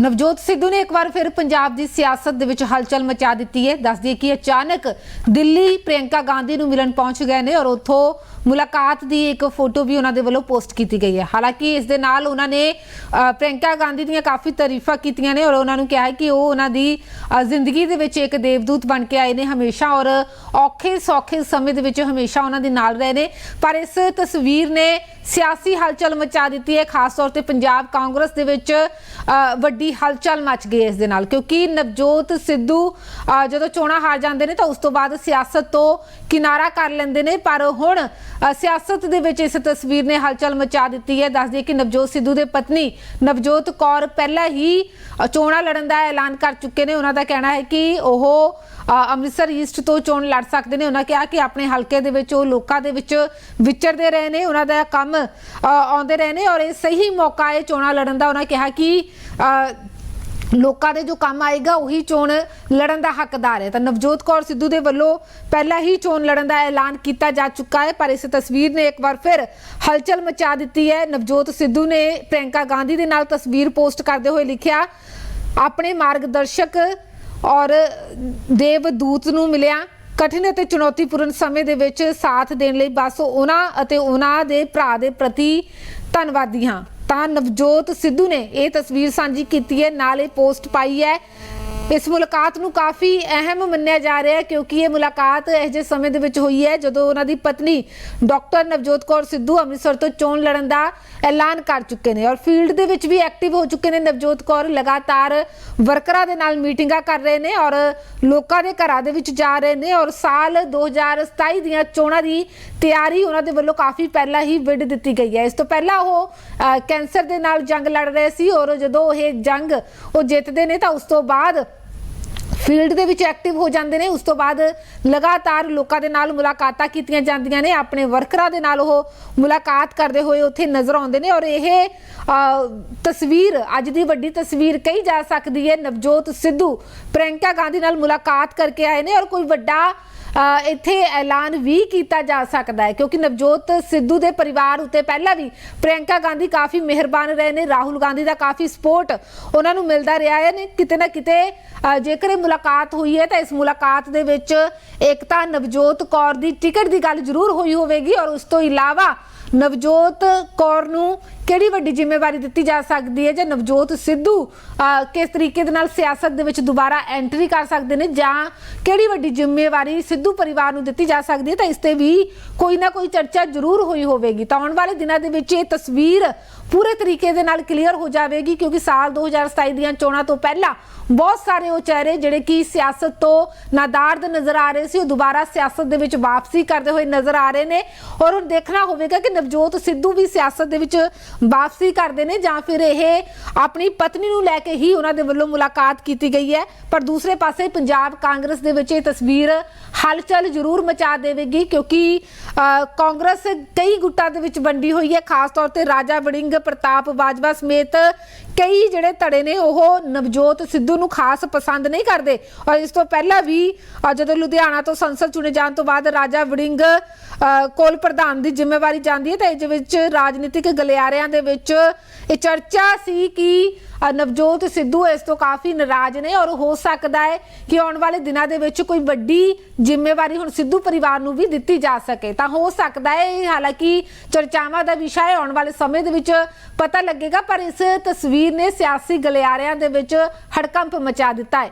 ਨਵਜੋਤ ਸਿੱਧੂ ਨੇ ਇੱਕ ਵਾਰ ਫਿਰ ਪੰਜਾਬ ਦੀ ਸਿਆਸਤ ਦੇ ਵਿੱਚ ਹਲਚਲ ਮਚਾ ਦਿੱਤੀ ਹੈ। ਦੱਸਦੀ ਦਈਏ ਕਿ ਅਚਾਨਕ ਦਿੱਲੀ ਪ੍ਰਿਯੰਕਾ ਗਾਂਧੀ ਨੂੰ ਮਿਲਣ ਪਹੁੰਚ ਗਏ ਨੇ ਔਰ ਉੱਥੋਂ ਮੁਲਾਕਾਤ ਦੀ ਇੱਕ ਫੋਟੋ ਵੀ ਉਹਨਾਂ ਦੇ ਵੱਲੋਂ ਪੋਸਟ ਕੀਤੀ ਗਈ ਹੈ। ਹਾਲਾਂਕਿ ਇਸ ਦੇ ਨਾਲ ਉਹਨਾਂ ਨੇ ਅ, ਪ੍ਰਿਯੰਕਾ ਗਾਂਧੀ ਦੀਆਂ ਕਾਫੀ ਤਾਰੀਫਾਂ ਕੀਤੀਆਂ ਨੇ ਔਰ ਉਹਨਾਂ ਨੂੰ ਕਿਹਾ ਹੈ ਕਿ ਉਹ ਉਹਨਾਂ ਦੀ ਜ਼ਿੰਦਗੀ ਦੇ ਵਿੱਚ ਇੱਕ ਦੇਵਦੂਤ ਬਣ ਕੇ ਆਏ ਨੇ ਹਮੇਸ਼ਾ ਔਰ ਔਖੇ ਸੌਖੇ ਸਮੇਂ ਦੇ ਵਿੱਚ ਹਮੇਸ਼ਾ ਉਹਨਾਂ ਦੇ ਨਾਲ ਰਹੇ ਨੇ। ਪਰ ਇਸ ਤਸਵੀਰ ਨੇ ਸਿਆਸੀ ਹਲਚਲ ਮਚਾ ਦਿੱਤੀ ਹੈ। ਖਾਸ ਤੌਰ ਤੇ ਪੰਜਾਬ ਕਾਂਗਰਸ ਦੇ ਵਿੱਚ ਵੱਡੀ ਵੱਡੀ ਹਲਚਲ ਮਚ ਗਈ ਇਸ ਦੇ ਨਾਲ ਕਿਉਂਕਿ ਨਵਜੋਤ ਸਿੱਧੂ ਅ, ਜਦੋਂ ਚੋਣਾਂ ਹਾਰ ਜਾਂਦੇ ਨੇ ਤਾਂ ਉਸ ਤੋਂ ਬਾਅਦ ਸਿਆਸਤ ਤੋਂ ਕਿਨਾਰਾ ਕਰ ਲੈਂਦੇ ਨੇ ਪਰ ਹੁਣ ਸਿਆਸਤ ਦੇ ਵਿੱਚ ਇਸ ਤਸਵੀਰ ਨੇ ਹਲਚਲ ਮਚਾ ਦਿੱਤੀ ਹੈ। ਦੱਸ ਦਈਏ ਕਿ ਨਵਜੋਤ ਸਿੱਧੂ ਦੇ ਪਤਨੀ ਨਵਜੋਤ ਕੌਰ ਪਹਿਲਾਂ ਹੀ ਚੋਣਾਂ ਲੜਨ ਦਾ ਐਲਾਨ ਕਰ ਚੁੱਕੇ ਨੇ। ਉਹਨਾਂ ਦਾ ਕਹਿਣਾ ਹੈ ਕਿ ਉਹ ਅੰਮ੍ਰਿਤਸਰ ਈਸਟ ਤੋਂ ਚੋਣ ਲੜ ਸਕਦੇ ਨੇ। ਉਹਨਾਂ ਕਿਹਾ ਕਿ ਆਪਣੇ ਹਲਕੇ ਦੇ ਵਿੱਚ ਉਹ ਲੋਕਾਂ ਦੇ ਵਿੱਚ ਵਿਚਰਦੇ ਰਹੇ ਨੇ ਉਹਨਾਂ ਦਾ ਕੰਮ ਆਉਂਦੇ ਰਹੇ ਨੇ ਔਰ ਇਹ ਸਹੀ ਮੌਕਾ ਹੈ ਚੋਣਾਂ ਲੜਨ ਦਾ। ਉਹਨਾਂ ਕਿਹਾ ਕਿ ਅ, ਲੋਕਾਂ ਦੇ ਜੋ ਕੰਮ ਆਏਗਾ ਉਹੀ ਚੋਣ ਲੜਨ ਦਾ ਹੱਕਦਾਰ ਹੈ। ਤਾਂ ਨਵਜੋਤ ਕੌਰ ਸਿੱਧੂ ਦੇ ਵੱਲੋਂ ਪਹਿਲਾਂ ਹੀ ਚੋਣ ਲੜਨ ਦਾ ਐਲਾਨ ਕੀਤਾ ਜਾ ਚੁੱਕਾ ਹੈ, ਪਰ ਇਸ ਤਸਵੀਰ ਨੇ ਇੱਕ ਵਾਰ ਫਿਰ ਹਲਚਲ ਮਚਾ ਦਿੱਤੀ ਹੈ। ਨਵਜੋਤ ਸਿੱਧੂ ਨੇ ਪ੍ਰਿਯੰਕਾ ਗਾਂਧੀ ਦੇ ਨਾਲ ਤਸਵੀਰ ਪੋਸਟ ਕਰਦੇ ਹੋਏ ਲਿਖਿਆ, ਆਪਣੇ ਮਾਰਗਦਰਸ਼ਕ ਔਰ ਦੇਵਦੂਤ ਨੂੰ ਮਿਲਿਆ। ਕਠਿਨ ਅਤੇ ਚੁਣੌਤੀਪੂਰਨ ਸਮੇਂ ਦੇ ਵਿੱਚ ਸਾਥ ਦੇਣ ਲਈ ਬਸ ਉਹਨਾਂ ਅਤੇ ਉਹਨਾਂ ਦੇ ਭਰਾ ਦੇ ਪ੍ਰਤੀ ਧੰਨਵਾਦੀ ਹਾਂ। ਤਾਂ ਨਵਜੋਤ ਸਿੱਧੂ ਨੇ ਇਹ ਤਸਵੀਰ ਸਾਂਝੀ ਕੀਤੀ ਹੈ। ਨਾਲ ਇਹ ਪੋਸਟ ਪਾਈ ਹੈ। ਇਸ ਮੁਲਾਕਾਤ ਨੂੰ ਕਾਫੀ ਅਹਿਮ ਮੰਨਿਆ ਜਾ ਰਿਹਾ ਹੈ ਕਿਉਂਕਿ ਇਹ ਮੁਲਾਕਾਤ ਇਹ ਜਿਹੇ ਸਮੇਂ ਦੇ ਵਿੱਚ ਹੋਈ ਹੈ ਜਦੋਂ ਉਹਨਾਂ ਦੀ ਪਤਨੀ ਡਾਕਟਰ ਨਵਜੋਤ ਕੌਰ ਸਿੱਧੂ ਅੰਮ੍ਰਿਤਸਰ ਤੋਂ ਚੋਣ ਲੜਨ ਦਾ ਐਲਾਨ ਕਰ ਚੁੱਕੇ ਨੇ ਔਰ ਫੀਲਡ ਦੇ ਵਿੱਚ ਵੀ ਐਕਟਿਵ ਹੋ ਚੁੱਕੇ ਨੇ ਨਵਜੋਤ ਕੌਰ, ਲਗਾਤਾਰ ਵਰਕਰਾਂ ਦੇ ਨਾਲ ਮੀਟਿੰਗਾਂ ਕਰ ਰਹੇ ਨੇ ਔਰ ਲੋਕਾਂ ਦੇ ਘਰਾਂ ਦੇ ਵਿੱਚ ਜਾ ਰਹੇ ਨੇ ਔਰ ਸਾਲ 2027 ਦੀਆਂ ਚੋਣਾਂ ਦੀ ਤਿਆਰੀ ਉਹਨਾਂ ਦੇ ਵੱਲੋਂ ਕਾਫੀ ਪਹਿਲਾਂ ਹੀ ਵਿੱਢ ਦਿੱਤੀ ਗਈ ਹੈ। ਇਸ ਤੋਂ ਪਹਿਲਾਂ ਉਹ ਕੈਂਸਰ ਦੇ ਨਾਲ ਜੰਗ ਲੜ ਰਹੇ ਸੀ ਔਰ ਜਦੋਂ ਇਹ ਜੰਗ ਉਹ ਜਿੱਤਦੇ ਨੇ ਤਾਂ ਉਸ ਤੋਂ ਬਾਅਦ ਫੀਲਡ ਦੇ ਵਿੱਚ ਐਕਟਿਵ ਹੋ ਜਾਂਦੇ ਨੇ। ਉਸ ਤੋਂ ਬਾਅਦ ਲਗਾਤਾਰ ਲੋਕਾਂ ਦੇ ਨਾਲ ਮੁਲਾਕਾਤਾਂ ਕੀਤੀਆਂ ਜਾਂਦੀਆਂ ਨੇ। ਆਪਣੇ ਵਰਕਰਾਂ ਦੇ ਨਾਲ ਉਹ ਮੁਲਾਕਾਤ ਕਰਦੇ ਹੋਏ ਉੱਥੇ ਨਜ਼ਰ ਆਉਂਦੇ ਨੇ ਔਰ ਇਹ ਤਸਵੀਰ, ਅੱਜ ਦੀ ਵੱਡੀ ਤਸਵੀਰ ਕਹੀ ਜਾ ਸਕਦੀ ਹੈ। ਨਵਜੋਤ ਸਿੱਧੂ ਪ੍ਰਿਯੰਕਾ ਗਾਂਧੀ ਨਾਲ ਮੁਲਾਕਾਤ ਕਰਕੇ ਆਏ ਨੇ ਔਰ ਕੋਈ ਵੱਡਾ ਇੱਥੇ ਐਲਾਨ ਵੀ ਕੀਤਾ ਜਾ ਸਕਦਾ ਹੈ, ਕਿਉਂਕਿ ਨਵਜੋਤ ਸਿੱਧੂ ਦੇ ਪਰਿਵਾਰ ਉੱਤੇ ਪਹਿਲਾਂ ਵੀ ਪ੍ਰਿਯੰਕਾ ਗਾਂਧੀ ਕਾਫੀ ਮਿਹਰਬਾਨ ਰਹੇ ਨੇ, ਰਾਹੁਲ ਗਾਂਧੀ ਦਾ ਕਾਫੀ ਸਪੋਰਟ ਉਹਨਾਂ ਨੂੰ ਮਿਲਦਾ ਰਿਹਾ ਹੈ, ਨੇ ਕਿਤੇ ਨਾ ਕਿਤੇ ਜੇਕਰ ਇਹ ਮੁਲਾਕਾਤ ਹੋਈ ਹੈ ਤਾਂ ਇਸ ਮੁਲਾਕਾਤ ਦੇ ਵਿੱਚ ਇੱਕ ਤਾਂ ਨਵਜੋਤ ਕੌਰ ਦੀ ਟਿਕਟ ਦੀ ਗੱਲ ਜ਼ਰੂਰ ਹੋਈ ਹੋਵੇਗੀ ਔਰ ਉਸ ਤੋਂ ਇਲਾਵਾ ਨਵਜੋਤ ਕੌਰ ਨੂੰ ਕਿਹੜੀ ਵੱਡੀ ਜ਼ਿੰਮੇਵਾਰੀ ਦਿੱਤੀ ਜਾ ਸਕਦੀ ਹੈ ਜਾਂ ਨਵਜੋਤ ਸਿੱਧੂ ਕਿਸ ਤਰੀਕੇ ਦੇ ਨਾਲ ਸਿਆਸਤ ਦੇ ਵਿੱਚ ਦੁਬਾਰਾ ਐਂਟਰੀ ਕਰ ਸਕਦੇ ਨੇ ਜਾਂ ਕਿਹੜੀ ਵੱਡੀ ਜ਼ਿੰਮੇਵਾਰੀ ਸਿੱਧੂ ਪਰਿਵਾਰ ਨੂੰ ਦਿੱਤੀ ਜਾ ਸਕਦੀ ਹੈ, ਤਾਂ ਇਸ ਤੇ ਵੀ ਕੋਈ ਨਾ ਕੋਈ ਚਰਚਾ ਜ਼ਰੂਰ ਹੋਈ ਹੋਵੇਗੀ। ਤਾਂ ਆਉਣ ਵਾਲੇ ਦਿਨਾਂ ਦੇ ਵਿੱਚ ਇਹ ਤਸਵੀਰ ਪੂਰੇ ਤਰੀਕੇ ਦੇ ਨਾਲ ਕਲੀਅਰ ਹੋ ਜਾਵੇਗੀ, ਕਿਉਂਕਿ ਸਾਲ 2027 ਦੀਆਂ ਚੋਣਾਂ ਤੋਂ ਪਹਿਲਾਂ ਬਹੁਤ ਸਾਰੇ ਉਹ ਚਿਹਰੇ ਜਿਹੜੇ ਕਿ ਸਿਆਸਤ ਤੋਂ ਨਾਦਾਰਦ ਨਜ਼ਰ ਆ ਰਹੇ ਸੀ, ਉਹ ਦੁਬਾਰਾ ਸਿਆਸਤ ਦੇ ਵਿੱਚ ਵਾਪਸੀ ਕਰਦੇ ਹੋਏ ਨਜ਼ਰ ਆ ਰਹੇ ਨੇ। ਔਰ ਹੁਣ ਦੇਖਣਾ ਹੋਵੇਗਾ ਕਿ ਨਵਜੋਤ ਸਿੱਧੂ ਵੀ ਸਿਆਸਤ ਦੇ ਵਿੱਚ ਵਾਪਸੀ ਕਰਦੇ ਨੇ, ਜਾਂ ਫਿਰ ਇਹ ਆਪਣੀ ਪਤਨੀ ਨੂੰ ਲੈ ਕੇ ਹੀ ਉਹਨਾਂ ਦੇ ਵੱਲੋਂ ਮੁਲਾਕਾਤ ਕੀਤੀ ਗਈ ਹੈ। ਪਰ ਦੂਸਰੇ ਪਾਸੇ ਪੰਜਾਬ ਕਾਂਗਰਸ ਦੇ ਵਿੱਚ ਇਹ ਤਸਵੀਰ ਹਲਚਲ ਜ਼ਰੂਰ ਮਚਾ ਦੇਵੇਗੀ ਕਿਉਂਕਿ ਕਾਂਗਰਸ ਕਈ ਗੁੱਟਾਂ ਦੇ ਵਿੱਚ ਵੰਡੀ ਹੋਈ ਹੈ ਖਾਸ ਤੌਰ ਤੇ ਰਾਜਾ ਵੜਿੰਗ ਪ੍ਰਤਾਪ ਬਾਜਵਾ ਸਮੇਤ ਕਈ ਜਿਹੜੇ ਧੜੇ ਨੇ ਉਹ ਨਵਜੋਤ ਸਿੱਧੂ ਨੂੰ ਖਾਸ ਪਸੰਦ ਨਹੀਂ ਕਰਦੇ। ਔਰ ਇਸ ਤੋਂ ਪਹਿਲਾਂ ਵੀ ਜਦੋਂ ਲੁਧਿਆਣਾ ਤੋਂ ਸੰਸਦ ਚੁਣੇ ਜਾਣ ਤੋਂ ਬਾਅਦ ਰਾਜਾ ਵੜਿੰਗ ਅ, ਕੋਲ ਪ੍ਰਧਾਨ ਦੀ ਜ਼ਿੰਮੇਵਾਰੀ ਜਾਂਦੀ ਹੈ ਤਾਂ ਇਸ ਵਿੱਚ ਰਾਜਨੀਤਿਕ ਗਲਿਆਰਿਆਂ ਦੇ ਵਿੱਚ ਇਹ ਚਰਚਾ ਸੀ ਕਿ ਨਵਜੋਤ ਸਿੱਧੂ ਇਸ ਤੋਂ ਕਾਫੀ ਨਾਰਾਜ਼ ਨੇ ਔਰ ਹੋ ਸਕਦਾ ਹੈ ਕਿ ਆਉਣ ਵਾਲੇ ਦਿਨਾਂ ਦੇ ਵਿੱਚ ਕੋਈ ਵੱਡੀ ਜ਼ਿੰਮੇਵਾਰੀ ਹੁਣ ਸਿੱਧੂ ਪਰਿਵਾਰ ਨੂੰ ਵੀ ਦਿੱਤੀ ਜਾ ਸਕੇ, ਤਾਂ ਹੋ ਸਕਦਾ ਹੈ ਇਹ ਹਾਲਾਂਕਿ ਚਰਚਾਵਾਂ ਦਾ ਵਿਸ਼ਾ ਹੈ, ਆਉਣ ਵਾਲੇ ਸਮੇਂ ਦੇ ਵਿੱਚ ਪਤਾ ਲੱਗੇਗਾ, ਪਰ ਇਸ ਤਸਵੀਰ ਨੇ ਸਿਆਸੀ ਗਲਿਆਰਿਆਂ ਦੇ ਵਿੱਚ ਹੜਕੰਪ ਮਚਾ ਦਿੱਤਾ ਹੈ।